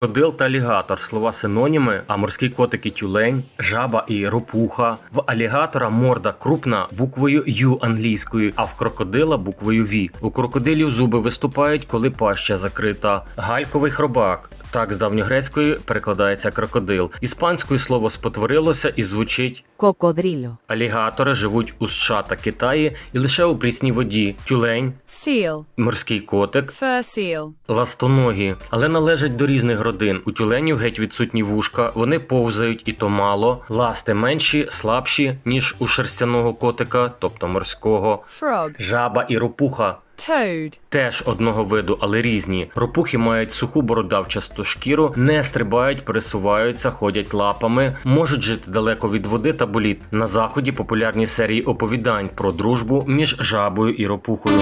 Крокодил та алігатор слова синоніми, а морські котики тюлень, жаба і ропуха. В алігатора морда крупна буквою Ю англійською, а в крокодила буквою Ві. У крокодилів зуби виступають, коли паща закрита. Гальковий хробак. Так з давньогрецької перекладається крокодил. Іспанською слово спотворилося і звучить cocodrilo, алігатори живуть у США та Китаї і лише у прісній воді. Тюлень, seal, морський котик, seal, Ластоногі, але належать до різних родин. У тюленів геть відсутні вушка, вони повзають і то мало. Ласти менші, слабші, ніж у шерстяного котика, тобто морського. frog, Жаба і ропуха toad, теж одного виду, але різні. Ропухи мають суху бородавчасту шкіру, не стрибають, пересуваються, ходять лапами, можуть жити далеко від води та боліт. На заході популярні серії оповідань про дружбу між жабою і ропухою.